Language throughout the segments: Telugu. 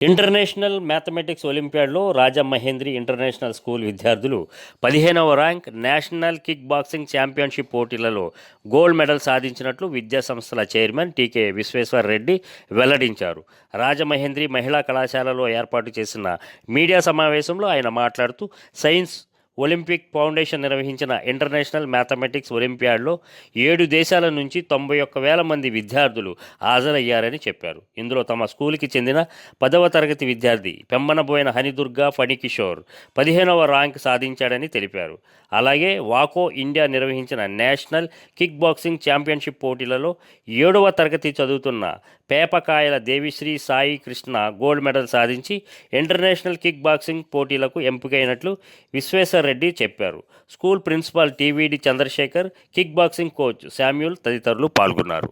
ఇంటర్నేషనల్ మ్యాథమెటిక్స్ ఒలింపియాడ్లో రాజా మహేంద్రి ఇంటర్నేషనల్ స్కూల్ విద్యార్థులు పదిహేనవ rank national kick boxing championship పోటీలలో గోల్డ్ మెడల్ సాధించినట్లు విద్యా సంస్థల చైర్మన్ టీకే విశ్వేశ్వర్ రెడ్డి వెల్లడించారు. రాజమహేంద్రి మహిళా కళాశాలలో ఏర్పాటు చేసిన మీడియా సమావేశంలో ఆయన మాట్లాడుతూ సైన్స్ ఒలింపిక్ ఫౌండేషన్ నిర్వహించిన ఇంటర్నేషనల్ మ్యాథమెటిక్స్ ఒలింపియాడ్లో ఏడు దేశాల నుంచి తొంభై ఒక్క వేల మంది విద్యార్థులు హాజరయ్యారని చెప్పారు. ఇందులో తమ స్కూల్కి చెందిన పదవ తరగతి విద్యార్థి పెమ్మనబోయిన హనిదుర్గా ఫణికిషోర్ పదిహేనవ ర్యాంక్ సాధించాడని తెలిపారు. అలాగే వాకో ఇండియా నిర్వహించిన నేషనల్ కిక్ బాక్సింగ్ ఛాంపియన్షిప్ పోటీలలో ఏడవ తరగతి చదువుతున్న పేపకాయల దేవిశ్రీ సాయి కృష్ణ గోల్డ్ మెడల్ సాధించి ఇంటర్నేషనల్ కిక్ బాక్సింగ్ పోటీలకు ఎంపికైనట్లు విశ్వేశ్వర్ రెడ్డి చెప్పారు. School principal T V D Chandrasekhar kick boxing coach Samuel తదితరులు పాల్గొన్నారు.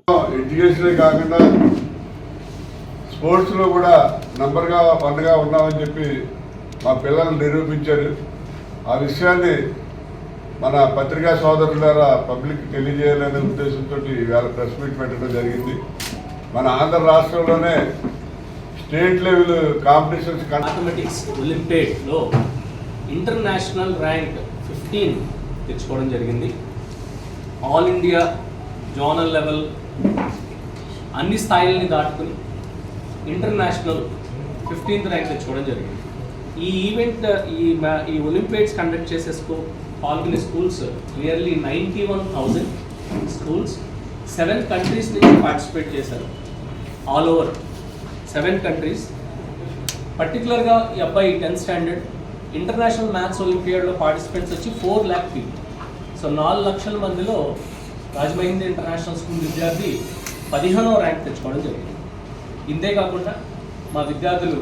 కాకుండా స్పోర్ట్స్లో కూడా నంబర్గా వన్గా ఉన్నామని చెప్పి మా పిల్లలు నిరూపించారు. ఆ విషయాన్ని మన పత్రికా సోదరుల ద్వారా పబ్లిక్ తెలియజేయాలనే ఉద్దేశంతో ఇవాళ ప్రెస్ మీట్ పెట్టడం జరిగింది. మన ఆంధ్ర రాష్ట్రంలోనే స్టేట్ లెవెల్ కాంపిటీషన్స్ మ్యాథమెటిక్స్ ఒలింపియాడ్లో ఇంటర్నేషనల్ ర్యాంక్ ఫిఫ్టీన్ తెచ్చుకోవడం జరిగింది. ఆల్ ఇండియా జోనల్ లెవెల్ అన్ని స్థాయిల్ని దాటుకుని ఇంటర్నేషనల్ ఫిఫ్టీన్త్ ర్యాంక్ తెచ్చుకోవడం జరిగింది. ఈ ఈవెంట్ ఈ ఈ ఒలింపిక్స్ కండక్ట్ చేసే స్కూ పాల్గొనే schools nearly ninety one thousand schools seven countries నుంచి పార్టిసిపేట్ చేశారు. ఆల్ ఓవర్ సెవెన్ కంట్రీస్ పర్టికులర్గా ఈ అబ్బాయి టెన్త్ స్టాండర్డ్ ఇంటర్నేషనల్ మ్యాథ్స్ ఒలింపియాడ్లో పార్టిసిపెంట్స్ వచ్చి ఫోర్ ల్యాక్ పీపుల్ సో నాలుగు లక్షల మందిలో రాజమహేంద్ర ఇంటర్నేషనల్ స్కూల్ విద్యార్థి పదిహేనో ర్యాంక్ తెచ్చుకోవడం జరిగింది. ఇంతే కాకుండా మా విద్యార్థులు